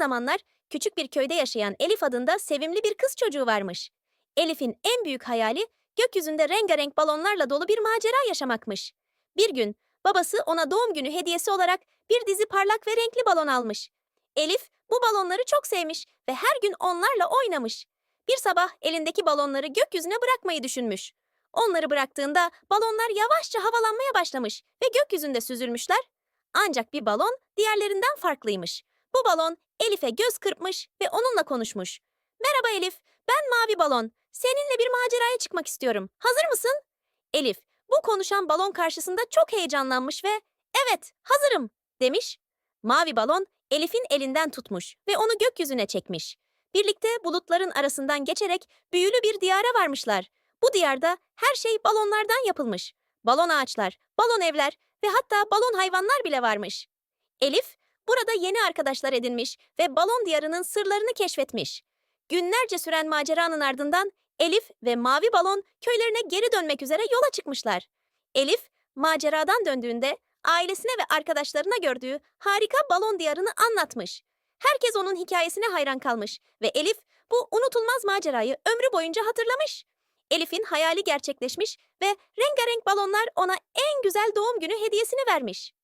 zamanlar küçük bir köyde yaşayan Elif adında sevimli bir kız çocuğu varmış. Elif'in en büyük hayali gökyüzünde rengarenk balonlarla dolu bir macera yaşamakmış. Bir gün babası ona doğum günü hediyesi olarak bir dizi parlak ve renkli balon almış. Elif bu balonları çok sevmiş ve her gün onlarla oynamış. Bir sabah elindeki balonları gökyüzüne bırakmayı düşünmüş. Onları bıraktığında balonlar yavaşça havalanmaya başlamış ve gökyüzünde süzülmüşler. Ancak bir balon diğerlerinden farklıymış. Bu balon Elif'e göz kırpmış ve onunla konuşmuş. Merhaba Elif, ben Mavi Balon. Seninle bir maceraya çıkmak istiyorum. Hazır mısın? Elif, bu konuşan balon karşısında çok heyecanlanmış ve evet, hazırım demiş. Mavi balon Elif'in elinden tutmuş ve onu gökyüzüne çekmiş. Birlikte bulutların arasından geçerek büyülü bir diyara varmışlar. Bu diyarda her şey balonlardan yapılmış. Balon ağaçlar, balon evler ve hatta balon hayvanlar bile varmış. Elif burada yeni arkadaşlar edinmiş ve balon diyarının sırlarını keşfetmiş. Günlerce süren maceranın ardından Elif ve Mavi Balon köylerine geri dönmek üzere yola çıkmışlar. Elif maceradan döndüğünde ailesine ve arkadaşlarına gördüğü harika balon diyarını anlatmış. Herkes onun hikayesine hayran kalmış ve Elif bu unutulmaz macerayı ömrü boyunca hatırlamış. Elif'in hayali gerçekleşmiş ve rengarenk balonlar ona en güzel doğum günü hediyesini vermiş.